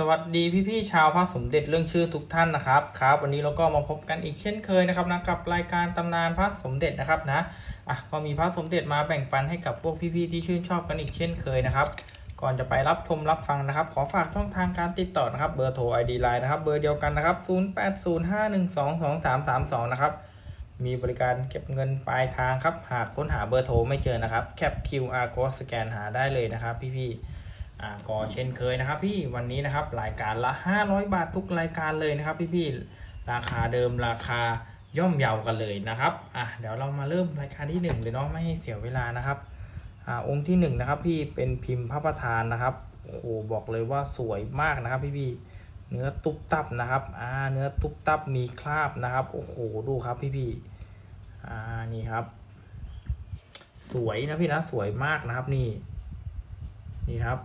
สวัสดีพี่ๆชาวพระสมเด็จเรื่องชื่อทุกท่านนะครับครับ วันนี้เราก็มาพบกันอีกเช่นเคยนะครับนะกับรายการตำนานพระสมเด็จนะครับนะอะก็มีพระสมเด็จมาแบ่งปันให้กับพวกพี่ๆที่ชื่นชอบกันอีกเช่นเคยนะครับ ก่อนจะไปรับชมรับฟังนะครับ ขอฝากช่องทางการติดต่อนะครับเบอร์โทร ID Line นะครับเบอร์เดียวกันนะครับ 0805122332 นะครับมีบริการเก็บเงินปลายทางครับหากค้นหาเบอร์โทรไม่เจอนะครับแคป QR code สแกนหาได้เลยนะครับพี่ๆ อ่าก็เช่นเคยนะครับพี่วันนี้นะครับรายการละ 500 บาททุกรายการเลยนะครับพี่ๆราคาเดิมราคาย่อมเยากันเลยนะครับอะเดี๋ยวเรามาเริ่มรายการที่หนึ่งเลยเนาะไม่ให้เสียเวลานะครับอ่าองค์ที่หนึ่งนะครับพี่เป็นพิมพ์พระประธานนะครับโอ้โหบอกเลยว่าสวยมากนะครับพี่ๆเนื้อตุบตับนะครับอ่าเนื้อตุบตับมีคราบนะครับโอ้โหดูครับพี่ๆอ่านี่ครับ สวยนะพี่นะสวยมากนะครับนี่ นี่ครับ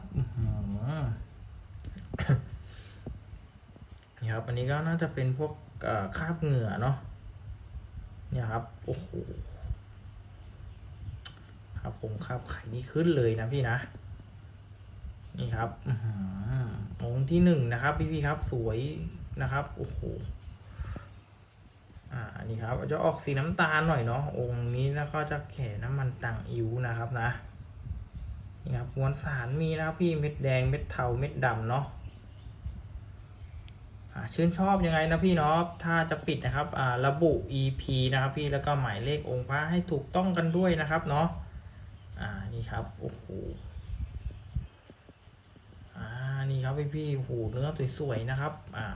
นี่ครับ อันนี้ก็น่าจะเป็นพวกคราบเหงื่อเนาะเนี่ยครับ โอ้โหครับผมคราบไข่นี่ขึ้นเลยนะพี่นะนี่ครับองค์ที่หนึ่งนะครับ พี่พี่ครับสวยนะครับโอ้โหอ่านี่ครับจะออกสีน้ำตาลหน่อยเนาะองค์นี้แล้วก็จะแข่น้ำมันต่างอิ๋วนะครับนะ นี่ครับมวลสารมีนะครับพี่เม็ดแดงเม็ดเทาเม็ดดำเนาะชื่นชอบยังไงนะพี่เนาะถ้าจะปิดนะครับอ่าระบุ EP นะครับพี่แล้วก็หมายเลของค์พระให้ถูกต้องกันด้วยนะครับเนาะอ่านี่ครับโอ้โหอ่านี่ครับพี่พี่ๆโอ้โหเนื้อสวยๆนะครับอ่า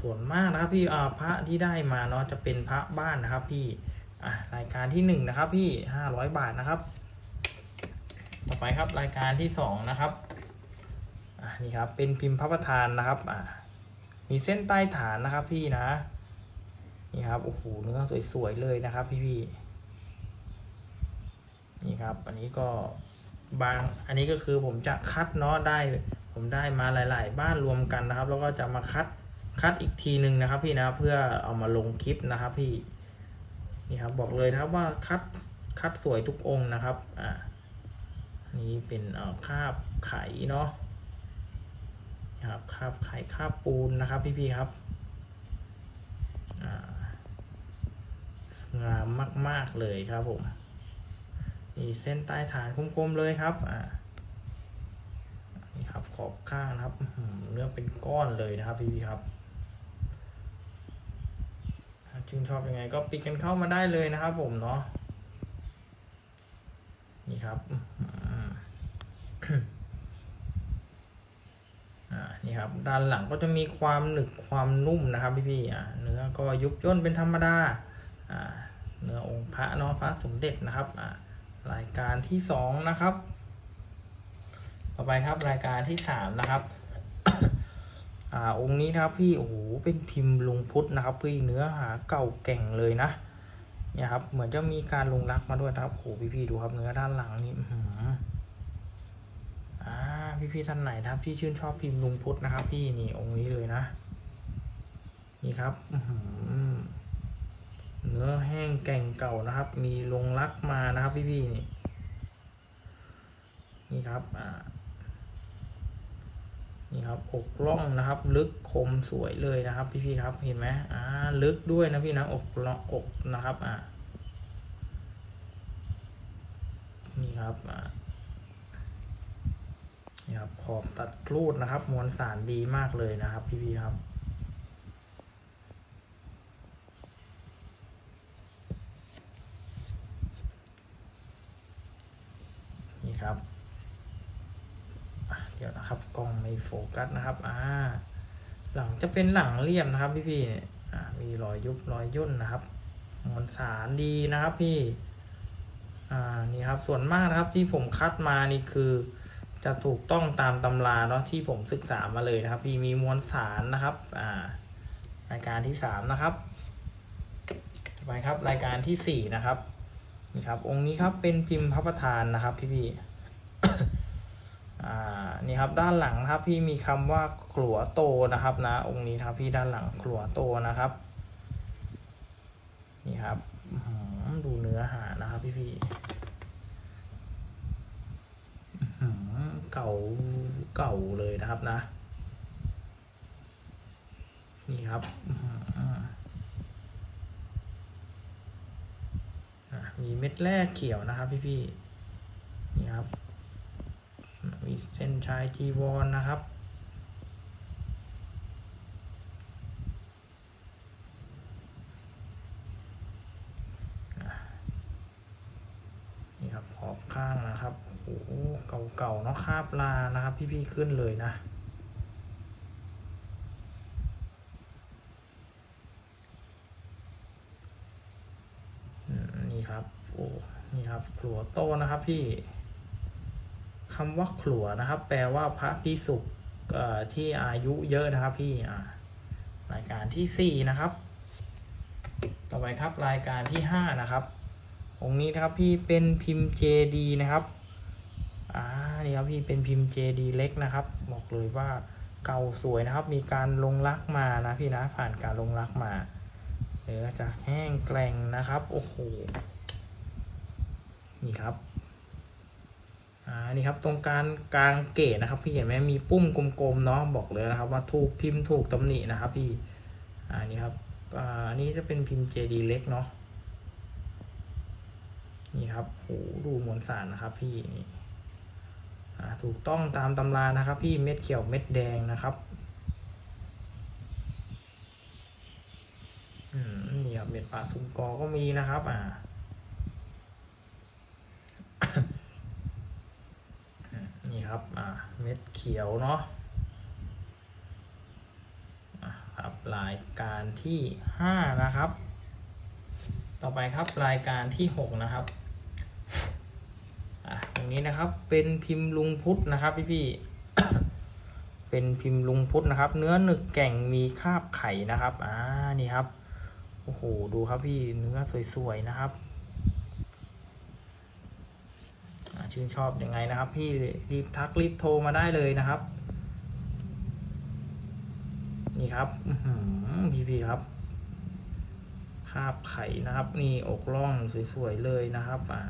ส่วนมากนะครับพี่อ่าพระที่ได้มาเนาะจะเป็นพระบ้านนะครับพี่อ่ารายการที่หนึ่งนะครับพี่ห้าร้อยบาทนะครับ ต่อไปครับรายการที่สองนะครับอ่านี่ครับเป็นพิมพ์พระประธานนะครับอ่ามีเส้นใต้ฐานนะครับพี่นะ นี่ครับโอ้โหเนื้อสวยๆเลยนะครับ พี่พี่ๆนี่ครับ อันนี้ก็บางอันนี้ก็คือผมจะคัดเนาะได้ ผมได้มาหลาย ๆ บ้านรวมกันนะครับ แล้วก็จะมาคัดคัดอีกทีหนึ่งนะครับ พี่นะเพื่อเอามาลงคลิปนะครับ พี่นี่ครับบอกเลยนะครับว่าคัดคัดสวยทุกองค์นะครับ อ่า นี้เป็นคาบไข่เนาะนะครับคาบไข่คาบปูนนะครับพี่ๆครับงามมาก ๆ เลยครับผมมีเส้นใต้ฐานคมๆเลยครับอ่านี่ครับขอบข้างนะครับเนื้อเป็นก้อนเลยนะครับพี่ๆครับถ้าชื่นชอบยังไงก็ปิดกันเข้ามาได้เลยนะครับผมเนาะนี่ครับ นี่ครับด้านหลังก็จะมีความหนึบความนุ่มนะครับพี่ๆอ่าเนื้อก็ยุบย่นเป็นธรรมดาอ่าเนื้อองค์พระเนาะพระสมเด็จนะครับอ่ารายการที่สองนะครับ ต่อไปครับรายการที่สามนะครับอ่าองค์นี้นะครับพี่โอ้โหเป็นพิมพ์ลุงพุทธนะครับ พี่เนื้อหาเก่าแก่งเลยนะเนี่ยครับ เหมือนจะมีการลงรักมาด้วยนะครับโอ้โหพี่ๆดูครับเนื้อด้านหลังนี่ อื้อหืออ่พี่ๆท่านไหนครับที่ชื่นชอบพิมพ์ลุงพุทธนะครับ พี่นี่องค์นี้เลยนะ นี่ครับเนื้อแห้งแก่งเก่านะครับ มีลงรักมานะครับ พี่ๆนี่ นี่ครับอ่านี่ครับอกล่องนะครับ ลึกคมสวยเลยนะครับ พี่ๆครับเห็นไหมอ่าลึกด้วยนะพี่นะอกล่องอกนะครับ อ่านี่ครับอ่า นี่ครับขอบตัดครูดนะครับ มวลสารดีมากเลยนะครับ พี่ๆครับนี่ครับเดี๋ยวนะครับกล้องไม่โฟกัสนะครับอ่าหลังจะเป็นหลังเรียบนะครับ พี่พี่ๆเนี่ยอ่ามีรอยยุบรอยย่นนะครับมวลสารดีนะครับพี่อ่านี่ครับส่วนมากนะครับที่ผมคัดมานี่คือ จะถูกต้องตามตำราเนาะที่ผมศึกษามาเลยนะครับพี่มีมวลสารนะครับอ่ารายการที่สามนะครับต่อไปครับรายการที่สี่นะครับนี่ครับ องค์นี้ครับเป็นพิมพ์พระประธานนะครับ พี่พี่อ่านี่ครับด้านหลังนะครับพี่มีคำว่าขลัวโตนะครับนะ องค์นี้ครับพี่ด้านหลังขลัวโตนะครับ นี่ครับดูเนื้อหานะครับ พี่พี่ เก่าเก่าเลยนะครับนะ นี่ครับมีเม็ดแรกเขียวนะครับพี่พี่นี่ครับ มีเส้นชายจีวรนนะครับ ข้างนะครับ โอ้โหเก่าๆเนาะคาบลานะครับ พี่ๆขึ้นเลยนะอืมนี่ครับ โอ้ นี่ครับขลัวโตนะครับพี่คำว่าขลัวนะครับ แปลว่าพระพิสุกเอ่อที่อายุเยอะนะครับพี่รายการที่สี่นะครับ ต่อไปครับรายการที่ห้านะครับ องค์นี้นะครับพี่เป็นพิมพ์ JD นะครับอ่านี่ครับพี่เป็นพิมพ์ JD เล็กนะครับ บอกเลยว่าเก่าสวยนะครับ มีการลงรักมานะพี่นะผ่านการลงรักมาเนื้อจะแห้งแกร่งนะครับโอ้โหนี่ครับอ่านี่ครับตรงกลางกลางเกตนะครับ พี่เห็นไหมมีปุ้มกลมๆเนาะบอกเลยนะครับ ว่าถูกพิมพ์ถูกตำหนินะครับ พี่อ่านี่ครับอ่านี่จะเป็นพิมพ์ JD เล็กเนาะ นี่ครับโหดูมวลสารนะครับ พี่นี่ถูกต้องตามตำรานะครับ พี่เม็ดเขียวเม็ดแดงนะครับอืมนี่ครับเม็ดปลาสุงกอก็มีนะครับ อ่านี่ครับ อ่า เม็ดเขียวเนาะอะครับรายการที่ห้านะครับ ต่อไปครับรายการที่หกนะครับ อะตรงนี้นะครับ เป็นพิมพ์ลุงพุทธนะครับ พี่พี่เป็นพิมพ์ลุงพุทธนะครับ เนื้อหนึกแก่งมีคาบไข่นะครับ อ่านี่ครับโอ้โหดูครับพี่เนื้อสวยๆนะครับชื่นชอบยังไงนะครับ พี่รีบทักรีบโทรมาได้เลยนะครับ นี่ครับพี่พี่ครับคาบไข่นะครับ นี่อกล่องสวยๆเลยนะครับ อ่า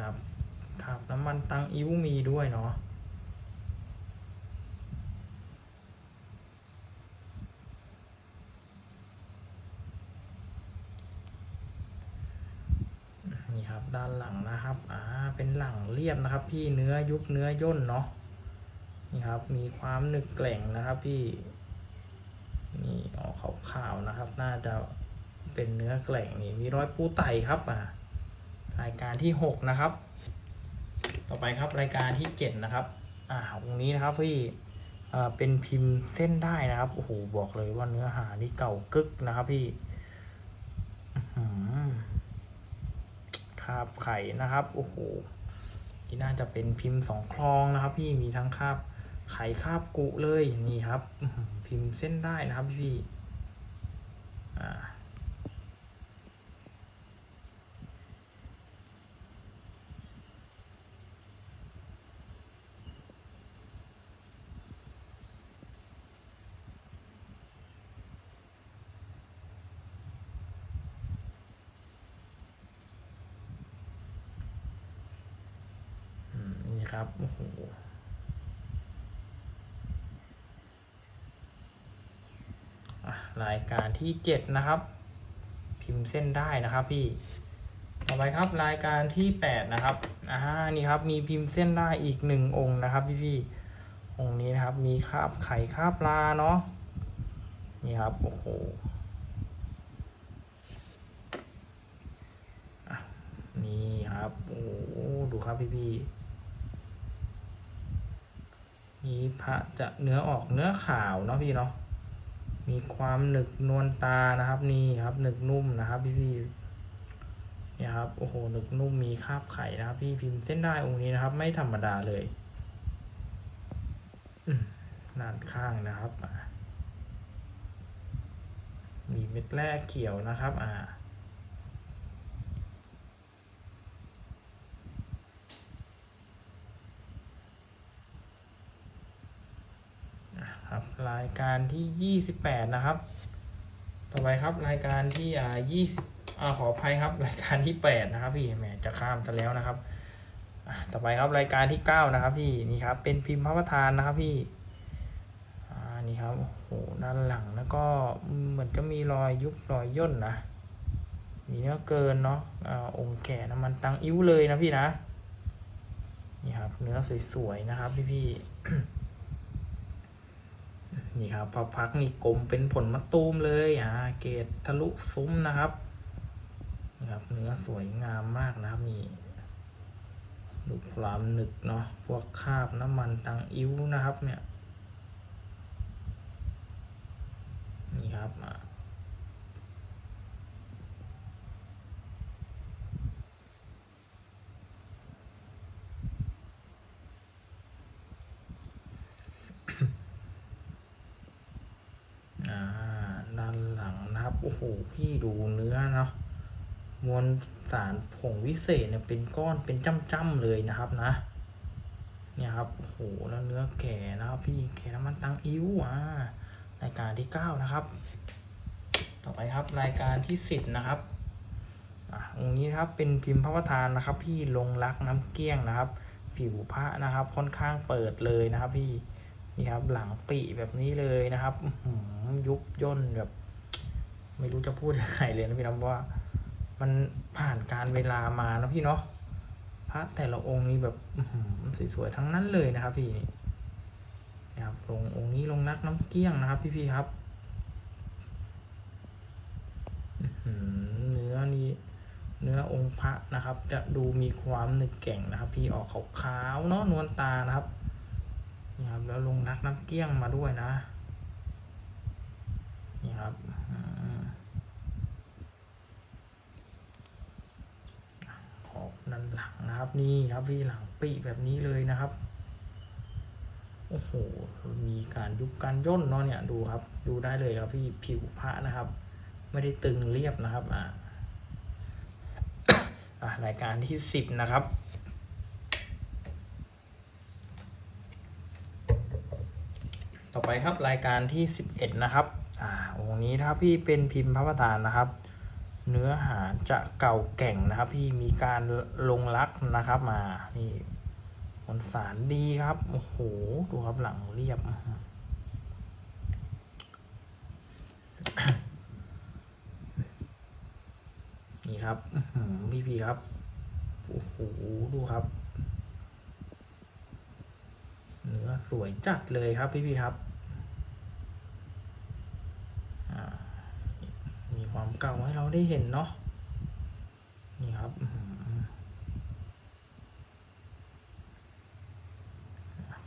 ครับคาบน้ำมันตังอิ้วมีด้วยเนาะนี่ครับด้านหลังนะครับอ่าเป็นหลังเรียบนะครับ พี่เนื้อยุบเนื้อย่นเนาะนี่ครับมีความหนึกแกล่งนะครับพี่นี่ออกขาวๆนะครับ น่าจะเป็นเนื้อแกล่งนี่มีรอยปูไตครับอ่า รายการที่หกนะครับ ต่อไปครับรายการที่เจ็ดนะครับ อ่าตรงนี้นะครับพี่อ่าเป็นพิมพ์เส้นได้นะครับโอ้โหบอกเลยว่าเนื้อหานี่เก่ากึกนะครับพี่อื้อหือคาบไข่นะครับโอ้โหนี่น่าจะเป็นพิมพ์สองคลองนะครับ พี่มีทั้งคาบไข่คาบกุเลยนี่ครับ พิมพ์เส้นได้นะครับพี่พี่อ่าอืมนี่ครับโอ้โหอะราย การที่เจ็ดนะครับ พิมพ์เส้นได้นะครับพี่ ต่อไปครับรายการที่แปดนะครับอ่านี่ครับมีพิมพ์เส้นได้อีกหนึ่งองค์นะครับพี่พี่องค์นี้นะครับมีคาบไข่คาบปลาเนาะนี่ครับโอ้โหนี่ครับโอ้ดูครับพี่พี่นี่พระจะเนื้อออกเนื้อขาวเนาะพี่เนาะ มีความหนึกนวลตานะครับ นี่ครับหนึกนุ่มนะครับ พี่พี่เนี่ยครับโอ้โหหนึกนุ่มมีคราบไข่นะครับ พี่พิมพ์เส้นได้องค์นี้นะครับ ไม่ธรรมดาเลยอืมด้านข้างนะครับมีเม็ดแรกเขียวนะครับ อ่า ครับ รายการที่ยี่สิบแปดนะครับ ต่อไปครับรายการที่อ่ายี่สิบอ่าขออภัยครับ รายการที่แปดนะครับ พี่แหมจะข้ามกันแล้วนะครับต่อไปครับรายการที่เก้านะครับ พี่นี่ครับ เป็นพิมพ์พระประธานนะครับพี่อ่านี่ครับโอ้โหด้านหลังแล้วก็เหมือนจะมีรอยยุบรอยย่นนะมีเนื้อเกินเนาะอ่าองค์แก่น้ำมันตังอิ้วเลยนะพี่นะนี่ครับ เนื้อสวยๆนะครับพี่พี่ๆ นี่ครับพอพักนี่กลมเป็นผลมะตูมเลยอ่าเกตทะลุซุ้มนะครับนะครับ เนื้อสวยงามมากนะครับนี่ดูความหนึกเนาะพวกคาบน้ำมันตังอิ้วนะครับเนี่ย นี่ครับอ่าด้านหลังนะครับ โอ้โห พี่ดูเนื้อเนาะมวลสารผงวิเศษเนี่ยเป็นก้อนเป็นจ้ำๆเลยนะครับนะ เนี่ยครับโอ้โหแล้วเนื้อแก่นะครับ พี่แก่น้ำมันตังอิ้วอ่ารายการที่เก้านะครับ ต่อไปครับรายการที่สิบนะครับอะองค์นี้ครับเป็นพิมพ์พระประธานนะครับ พี่ลงรักน้ำเกลี้ยงนะครับ ผิวพระนะครับ ค่อนข้างเปิดเลยนะครับ พี่นี่ครับหลังปีแบบนี้เลยนะครับอื้อหือยุบย่นแบบ ไม่รู้จะพูดยังไงเลยนะพี่น้องว่า มันผ่านการเวลามานะพี่เนาะพระแต่ละองค์นี้แบบสวยๆทั้งนั้นเลยนะครับ พี่นะครับลงองค์นี้ลงนักน้ำเกลี้ยงนะครับ พี่ๆครับเนื้อนี่เนื้อองค์พระนะครับ จะดูมีความหนึบแก่งนะครับ พี่ออกขาวๆเนาะนวลตานะครับนี่ครับแล้วลงนักน้ำเกลี้ยงมาด้วยนะนี่ครับอืม ขอบด้านหลังนะครับ นี่ครับพี่หลังปีแบบนี้เลยนะครับโอ้โห มีการยุบการย่นเนาะเนี่ยดูครับ ดูได้เลยครับพี่ผิวพระนะครับ ไม่ได้ตึงเรียบนะครับ อ่าอะรายการที่สิบนะครับ ต่อไปครับรายการที่สิบเอ็ดนะครับ อ่าองค์นี้นะครับพี่เป็นพิมพ์พระประธานนะครับ เนื้อหาจะเก่าแก่งนะครับ พี่มีการลงรักนะครับ มานี่มวลสารดีครับโอ้โหดูครับหลังเรียบนี่ครับพี่พี่ครับโอ้โหดูครับ เนื้อสวยจัดเลยครับพี่พี่ครับอ่า มีความเก่าให้เราได้เห็นเนาะนี่ครับ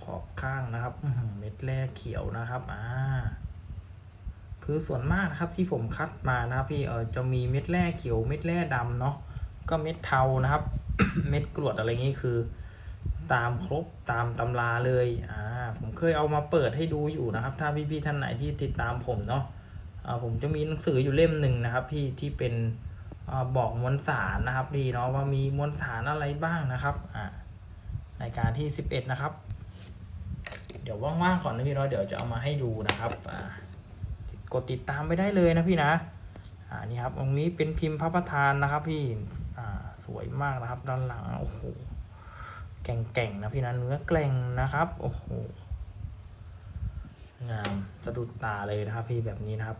ขอบข้างนะครับเม็ดแร่เขียวนะครับอ่าคือส่วนมากนะครับที่ผมคัดมานะครับพี่เออจะมีเม็ดแร่เขียวเม็ดแร่ดำเนาะก็เม็ดเทานะครับ เม็ดกรวดอะไรงี้คือ ตามครบตามตำราเลยอ่าผมเคยเอามาเปิดให้ดูอยู่นะครับ ถ้าพี่ๆท่านไหนที่ติดตามผมเนาะ ผมจะมีหนังสืออยู่เล่มหนึ่งนะครับ พี่ที่เป็นอบอกมวลสารนะครับ พี่เนาะว่ามีมวลสารอะไรบ้างนะครับอ่ารายการที่สิบเอ็ดนะครับ เดี๋ยวว่างๆก่อนนะพี่เนาะเดี๋ยวจะเอามาให้ดูนะครับอ่ากดติดตามไปได้เลยนะพี่นะอ่านี่ครับตรงนี้เป็นพิมพ์พระประธานนะครับ พี่อ่าสวยมากนะครับ ด้านหลังโอ้โหแก่งๆนะพี่นะเนื้อแกร่งนะครับโอ้โหงามสะดุดตาเลยนะครับ พี่แบบนี้นะครับ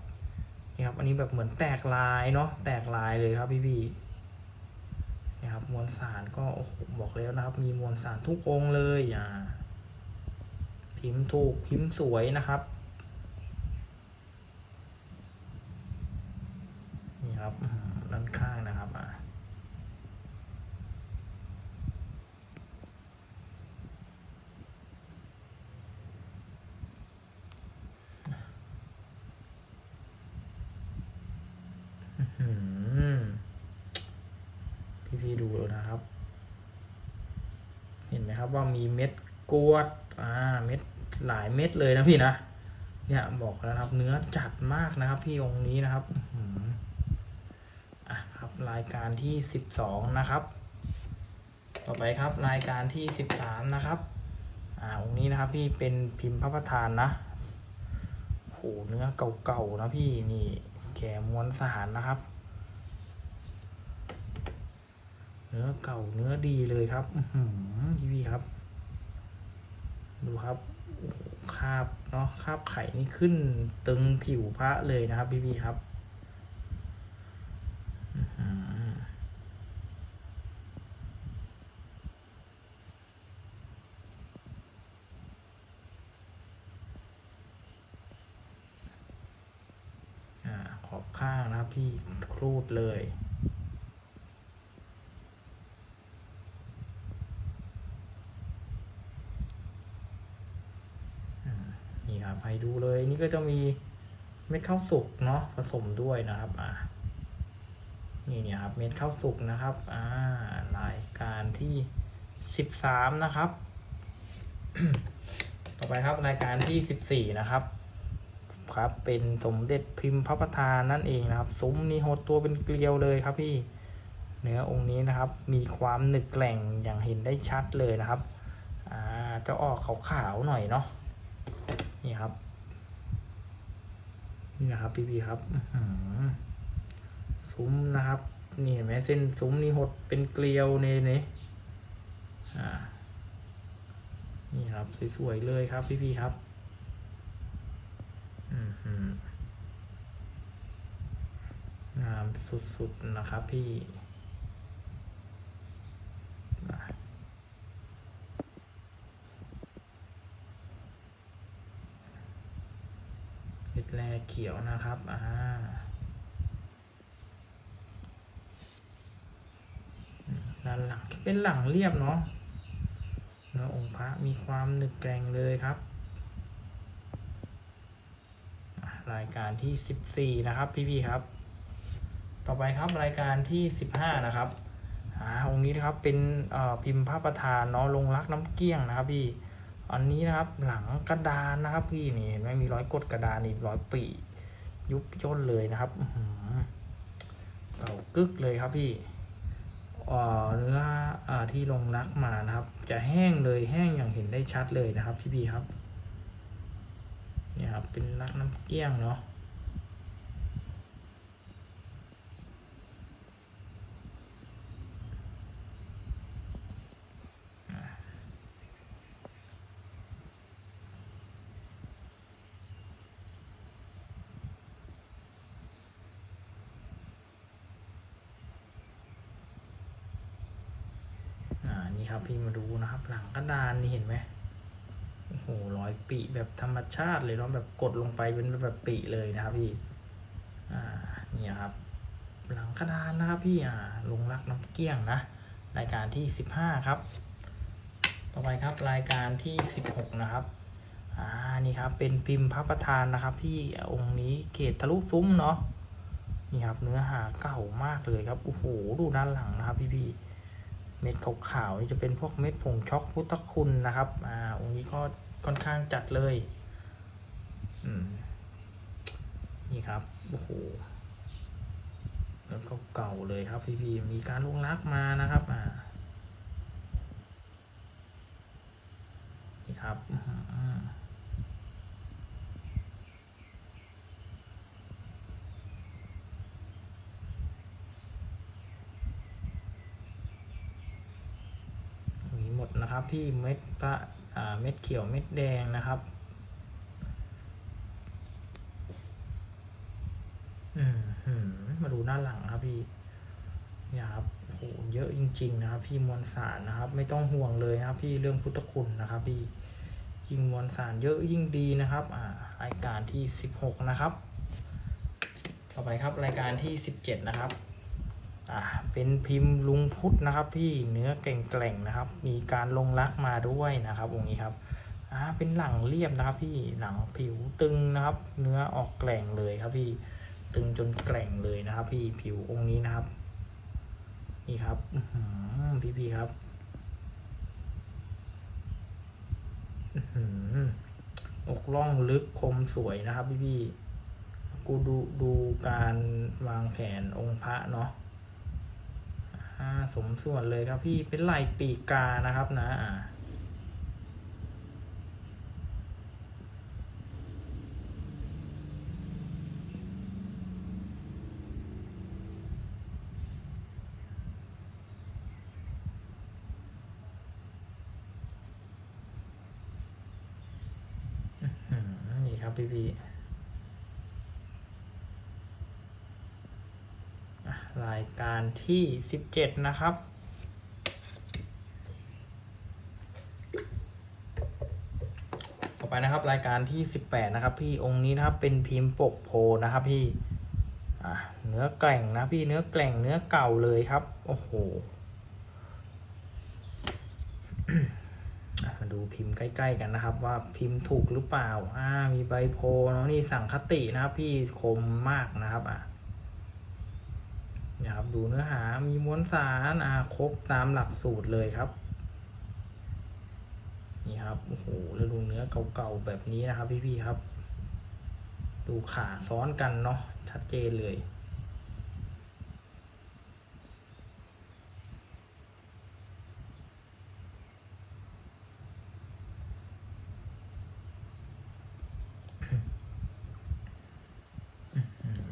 นี่ครับอันนี้แบบเหมือนแตกลายเนาะแตกลายเลยครับพี่พี่นะครับมวลสารก็โอ้โหบอกแล้วนะครับ มีมวลสารทุกองเลยอ่าพิมพ์ถูกพิมพ์สวยนะครับนี่ครับด้านข้างนะครับ อ่า อื้อหือพี่ๆดูเลยนะครับ เห็นไหมครับ ว่ามีเม็ดกวดอ่าเม็ดหลายเม็ดเลยนะพี่นะเนี่ยบอกแล้วนะครับเนื้อจัดมากนะครับ พี่องค์นี้นะครับอะครับรายการที่สิบสองนะครับ ต่อไปครับรายการที่สิบสามนะครับอ่าองค์นี้นะครับพี่เป็นพิมพ์พระประธานนะโหเนื้อเก่าๆนะพี่นี่แกะมวลสารนะครับ เนื้อเก่าเนื้อดีเลยครับอืพี่พี่ครับ ดูครับโอ้คาบเนาะคาบไข่นี่ขึ้นตึงผิวพระเลยนะครับ พี่พี่ครับอ่าขอบข้างนะครับพี่ครูดเลย อืมนี่ครับให้ดูเลยนี่ ก็จะมีเม็ดข้าวสุกเนาะผสมด้วยนะครับอ่านี่เนี่ยครับเม็ดข้าวสุกนะครับอ่ารายการที่สิบสามนะครับ ต่อไปครับรายการที่สิบสี่นะครับครับเป็นสมเด็จพิมพ์พระประธานนั่นเองนะครับซุ้มนี่หดตัวเป็นเกลียวเลยครับพี่เนื้อองค์นี้นะครับ มีความหนึกแกร่งอย่างเห็นได้ชัดเลยนะครับอ่าจะออกขาวๆหน่อยเนาะ นี่ครับ นี่นะครับพี่พีครับซุ้มนะครับ นี่เห็นไหมเส้นซุ้มนี่หดเป็นเกลียวเนเนอ่านี่ครับสวยๆเลยครับพี่พีครับอือหืองามสุดๆนะครับพี่อะ เม็ดแรก เขียวนะครับอ่าด้านหลังเป็นหลังเรียบเนาะเนื้อองค์พระมีความหนึกแกร่งเลยครับ รายการที่สิบสี่นะครับพี่ๆครับ ต่อไปครับรายการที่สิบห้านะครับอ่าองค์นี้นะครับเป็นพิมพ์พระประธานเนาะลงรักน้ำเกี้ยงนะครับพี่อันนี้นะครับหลังกระดานนะครับพี่นี่เห็นไหมมีร้อยกดกระดานอีกร้อยปี ยุบย่นเลยนะครับอื้อหือเก่ากึกเลยครับพี่เนื้ออที่ลงรักมานะครับ จะแห้งเลยแห้งอย่างเห็นได้ชัดเลยนะครับ พี่พี่ครับนี่ครับเป็นรักน้ำเกี้ยงเนาะอ่านี่ครับพี่มาดูนะครับ หลังกระดานนี่เห็นไหมโอ้โหรอยปีแบบธรรมชาติเลยเนาะแบบกดลงไปเป็นแบบปีเลยนะครับพี่ อ่านี่ครับ หลังกระดานนะครับพี่อ่าลงรักน้ำเกี้ยงนะรายการที่สิบห้าครับ ต่อไปครับรายการที่สิบหกนะครับอ่านี่ครับเป็นพิมพ์พระประธานนะครับ พี่องค์นี้เกตทะลุซุ้มเนาะนี่ครับเนื้อหาเก่ามากเลยครับโอ้โหดูด้านหลังนะครับพี่พี่ เม็ดขาวๆนี่จะเป็นพวกเม็ดผงช็อกพุทธคุณนะครับอ่าองค์นี้ก็ค่อนข้างจัดเลยอืมนี่ครับโอ้โหแล้วก็เก่าเลยครับพี่พีมีการลงรักมานะครับอ่านี่ครับอื้อหือมีหมด นะครับพี่เม็ดพระเม็ดเขียวเม็ดแดงนะครับอืมมาดูหน้าหลังครับพี่เนี่ยครับโอ้โหเยอะจริง ๆ นะครับ พี่มวลสารนะครับ ไม่ต้องห่วงเลยนะครับ พี่เรื่องพุทธคุณนะครับ พี่ยิ่งมวลสารเยอะยิ่งดีนะครับ อ่ารายการที่สิบหกนะครับ ต่อไปครับรายการที่สิบเจ็ดนะครับ อ่าเป็นพิมพ์ลุงพุทธนะครับ พี่เนื้อแกร่งๆนะครับ มีการลงรักมาด้วยนะครับองค์นี้ครับอ่าเป็นหลังเรียบนะครับ พี่หนังผิวตึงนะครับ เนื้อออกแกร่งเลยครับพี่ตึงจนแกร่งเลยนะครับ พี่ผิวองค์นี้นะครับ นี่ครับพี่พี่ครับอื้อหือกล่องลึกคมสวยนะครับ พี่พี่กูดูดูการวางแขนองค์พระเนาะ สมส่วนเลยครับพี่เป็นไหล่ปีกกานะครับนะอ่า ครับพี่พี่อะราย การที่สิบเจ็ดนะครับ ต่อไปนะครับรายการที่สิบแปดนะครับ พี่องค์นี้นะครับเป็นพิมพ์ปกโพนะครับพี่เนื้อแกร่งนะพี่เนื้อแกร่งเนื้อเก่าเลยครับ โอ้โหมาดูพิมพ์ใกล้ ๆ กันนะครับ ว่าพิมพ์ถูกหรือเปล่า อ่า มีใบโพเนาะนี่สั่งคตินะครับ พี่คมมากนะครับ อะ นี่ยครับดูเนื้อหามีมวลสารอ่าครบตามหลักสูตรเลยครับ นี่ครับโอ้โหแล้วดูเนื้อเก่าๆแบบนี้นะครับพี่ๆครับ ดูขาซ้อนกันเนาะชัดเจนเลย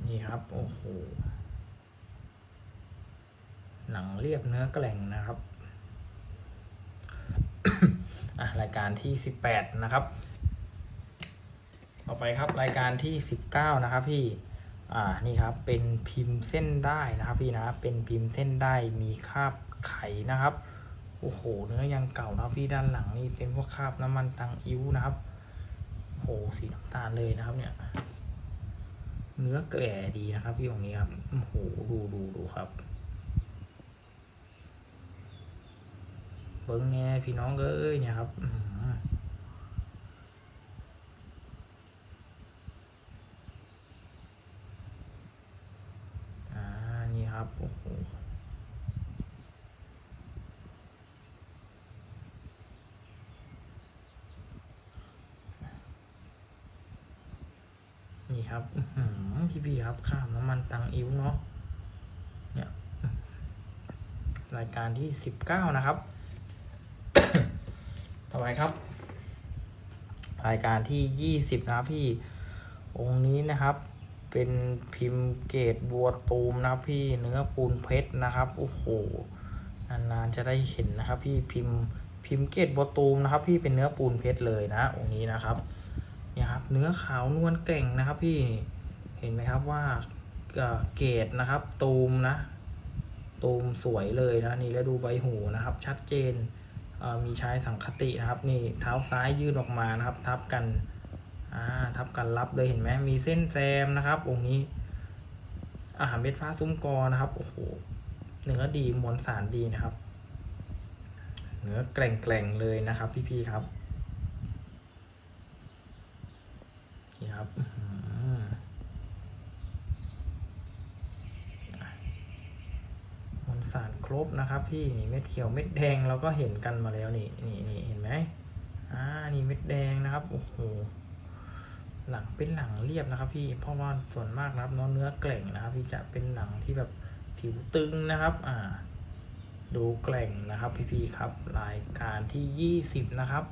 นี่ครับ โอ้โห หนังเรียบเนื้อแกล่งนะครับอะรายการที่สิบแปดนะครับ ต่อไปครับรายการที่สิบเก้านะครับพี่อ่านี่ครับเป็นพิมพ์เส้นได้นะครับพี่นะเป็นพิมพ์เส้นได้มีคราบไข่นะครับโอ้โห เนื้อยังเก่านะพี่ด้านหลังนี่เป็นพวกคราบน้ำมันตังอิ้วนะครับโอ้โหสีน้ำตาลเลยนะครับ เนี่ย เนื้อแก่ดีนะครับพี่องนี้ครับโอ้โหดูดูดูครับ เบิ้งแน่พี่น้องเอ้ยเนี่ยครับอ่านี่ครับโอ้โหนี่ครับพี่พี่ครับข้ามน้ำมันตังอิ้วเนาะเนี่ยรายการที่สิบเก้านะครับ ต่อไปครับ รายการที่ยี่สิบนะพี่ องค์นี้นะครับ เป็นพิมพ์เกตบัวตูมนะครับพี่เนื้อปูนเพชรนะครับโอ้โหนานๆจะได้เห็นนะครับพี่พิมพ์พิมพ์เกตบัวตูมนะครับ พี่เป็นเนื้อปูนเพชรเลยนะ องค์นี้นะครับเนี่ยครับเนื้อขาวนวลเก่งนะครับพี่เห็นไหมครับว่าเกตนะครับตูมนะตูมสวยเลยนะนี่แล้วดูใบหูนะครับ ชัดเจน มีชายสังคตินะครับนี่เท้าซ้ายยื่นออกมานะครับ ทับกันทับกันรับเลยเห็นไหมมีเส้นแซมนะครับองค์นี้อาหารเม็ดฟ้าซุ้มกอนะครับโอ้โหเนื้อดีมวลสารดีนะครับ เนื้อแกร่งๆเลยนะครับ พี่ๆครับนี่ครับอื้อหือ มวล สารครบนะครับ พี่นี่เม็ดเขียวเม็ดแดงเราก็เห็นกันมาแล้วนี่นี่นี่เห็นไหมอ่านี่เม็ดแดงนะครับโอ้โหหลังเป็นหลังเรียบนะครับ พี่เพราะว่าส่วนมากนะครับเนาะเนื้อแกร่งนะครับ พี่จะเป็นหลังที่แบบผิวตึงนะครับ อ่า ดูแกร่งนะครับ พี่ๆครับ รายการที่ยี่สิบนะครับ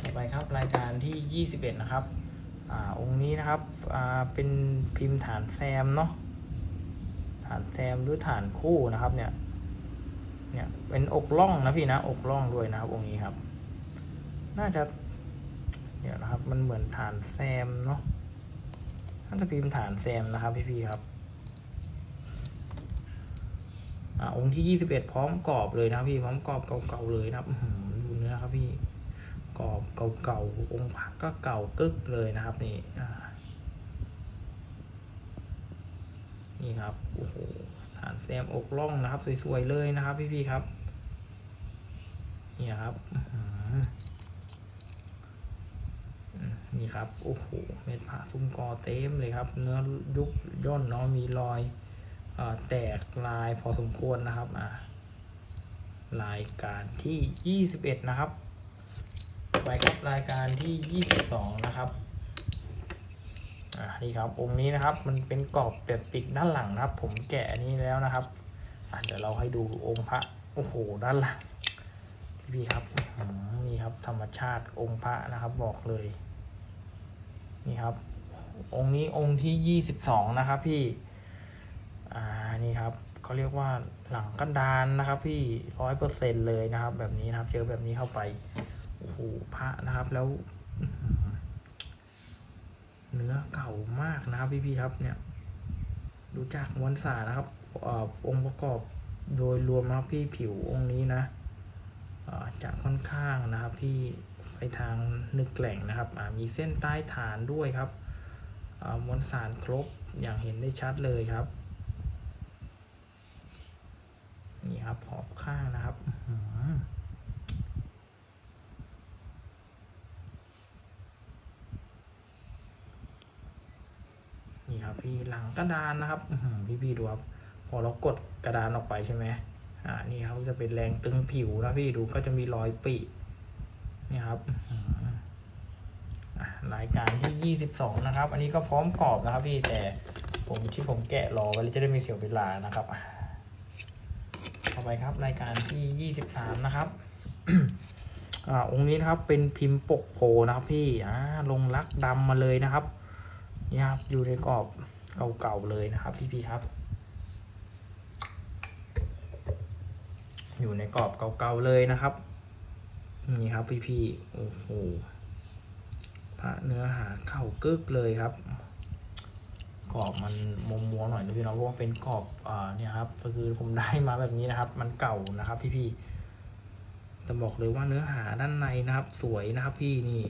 ต่อไปครับรายการที่ยี่สิบเอ็ดนะครับ อ่าองค์นี้นะครับ อ่าเป็นพิมพ์ฐานแซมเนาะ ฐานแซมหรือฐานคู่นะครับ เนี่ย เนี่ยเป็นอกล่องนะพี่นะอกล่องด้วยนะครับองค์นี้ครับ น่าจะเดี๋ยวนะครับ มันเหมือนฐานแซมเนาะน่าจะพิมพ์ฐานแซมนะครับ พี่ๆครับอ่าองค์ที่ยี่สิบเอ็ดพร้อมกรอบเลยนะพี่พร้อมกรอบเก่าๆเลยนะครับดูเนื้อครับพี่กรอบเก่าๆองค์พระก็เก่ากึกเลยนะครับ นี่อ่า นี่ครับโอ้โหฐานแซมอกล่องนะครับ สวยๆเลยนะครับ พี่ๆครับ นี่ครับนี่ครับโอ้โหเม็ดผ่าซุ้มกอเต็มเลยครับ เนื้อยุบย่นเนาะมีรอยอแตกลายพอสมควรนะครับอ่ารายการที่ยี่สิบเอ็ดนะครับ ไปครับรายการที่ยี่สิบสองนะครับ อ่านี่ครับองค์นี้นะครับ มันเป็นกรอบแบบติดด้านหลังนะครับ ผมแกะนี้แล้วนะครับอ่าเดี๋ยวเราให้ดูองค์พระโอ้โหด้านหลังพี่ครับนี่ครับธรรมชาติองค์พระนะครับ บอกเลย นี่ครับ องค์นี้องค์ที่ยี่สิบสองนะครับ พี่ อ่านี่ครับเขาเรียกว่าหลังกันดานนะครับ พี่ร้อยเปอร์เซ็นเลยนะครับ แบบนี้นะครับ เจอแบบนี้เข้าไปโอ้โหพระนะครับแล้ว เนื้อเก่ามากนะครับพี่ๆครับเนี่ยดูจากมวลสารนะครับอองค์ประกอบโดยรวมนะครับพี่ผิวองค์นี้นะจะค่อนข้างนะครับพี่ไปทางนึกแกล่งนะครับมีเส้นใต้ฐานด้วยครับมวลสารครบอย่างเห็นได้ชัดเลยครับนี่ครับขอบข้างนะครับอื้อหือ นี่ครับพี่หลังกระดานนะครับพี่พี่ดูครับพอเรากดกระดานออกไปใช่ไหมอ่านี่ครับจะเป็นแรงตึงผิวนะพี่ดูก็จะมีรอยปีนี่ครับรายการที่ยี่สิบสองนะครับ อันนี้ก็พร้อมกรอบนะครับ พี่แต่ผมที่ผมแกะรอไว้จะได้มีเสียเวลานะครับต่อไปครับ รายการที่ยี่สิบสามนะครับอ่าองค์นี้นะครับเป็นพิมพ์ปกโพนะครับพี่อ่าลงลักดำมาเลยนะครับ นี่ครับอยู่ในกรอบเก่าๆเลยนะครับ พี่ๆครับ อยู่ในกรอบเก่าๆเลยนะครับ นี่ครับพี่ๆโอ้โหพระเนื้อหาเข่ากึกเลยครับ กรอบมันมัวมัวหน่อยนะพี่น้องเพราะว่าเป็นกรอบอ่าเนี่ยครับก็คือผมได้มาแบบนี้นะครับ มันเก่านะครับ พี่ๆแต่บอกเลยว่าเนื้อหาด้านในนะครับ สวยนะครับ พี่นี่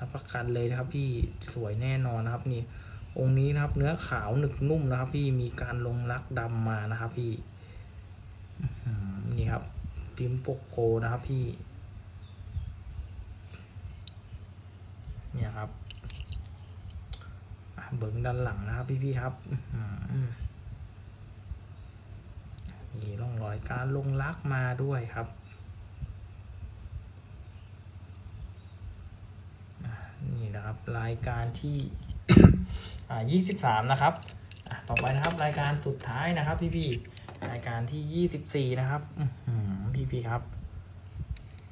รับประกันเลยนะครับ พี่สวยแน่นอนนะครับ นี่องค์นี้นะครับ เนื้อขาวหนึกนุ่มนะครับ พี่มีการลงลักดำมานะครับ พี่นี่ครับพิมพ์ปกโพนะครับพี่ เนี่ยครับเบิ้งด้านหลังนะครับ พี่ๆครับมีร่องรอยการลงลักมาด้วยครับอะนี่นะค รายการที่อ่ายี่สิบสามนะครับต่อไปนะครับ รายการสุดท้ายนะครับ พี่ๆรายการที่ยี่สิบสี่นะครับพี่พี่ครับ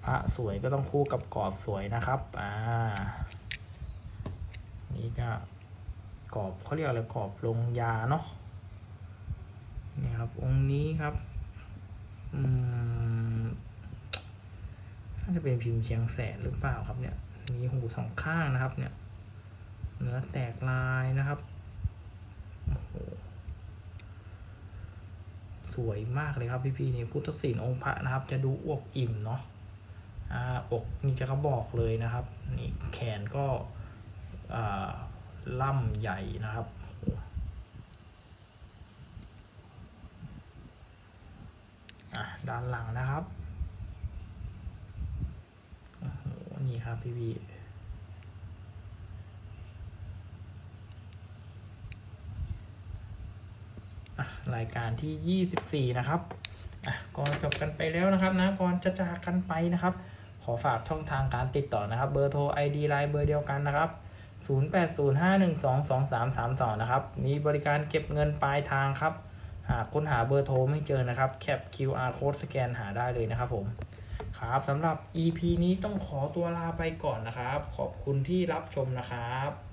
พระสวยก็ต้องคู่กับกรอบสวยนะครับ อ่า นี่ก็กรอบเขาเรียกอะไรกรอบลงยาเนาะนี่ครับ องค์นี้ครับ อืมน่าจะเป็นพิมพ์เชียงแสนหรือเปล่าครับเนี่ย มีหูสองข้างนะครับ เนี่ยเนื้อแตกลายนะครับโอ้โหสวยมากเลยครับพี่ๆนี่พุทธศิลป์องค์พระนะครับ จะดูอวบอิ่มเนาะอ่าอกนี่จะเขาบอกเลยนะครับ นี่แขนก็อ่าล่ำใหญ่นะครับอะด้านหลังนะครับโอ้โหนี่ ครับพี่พี่ๆอะรายการที่ 24 นะครับอะก่อนจบกันไปแล้วนะครับนะก่อนจะจากกันไปนะครับ ขอฝากช่องทางการติดต่อนะครับ เบอร์โทร ID ไลน์เบอร์เดียวกันนะครับ 0805122332 นะครับ มีบริการเก็บเงินปลายทางครับ หากค้นหาเบอร์โทรไม่เจอนะครับ แคป QR code สแกนหาได้เลยนะครับผม ครับสำหรับ EP นี้ต้องขอตัวลาไปก่อนนะครับ ขอบคุณที่รับชมนะครับ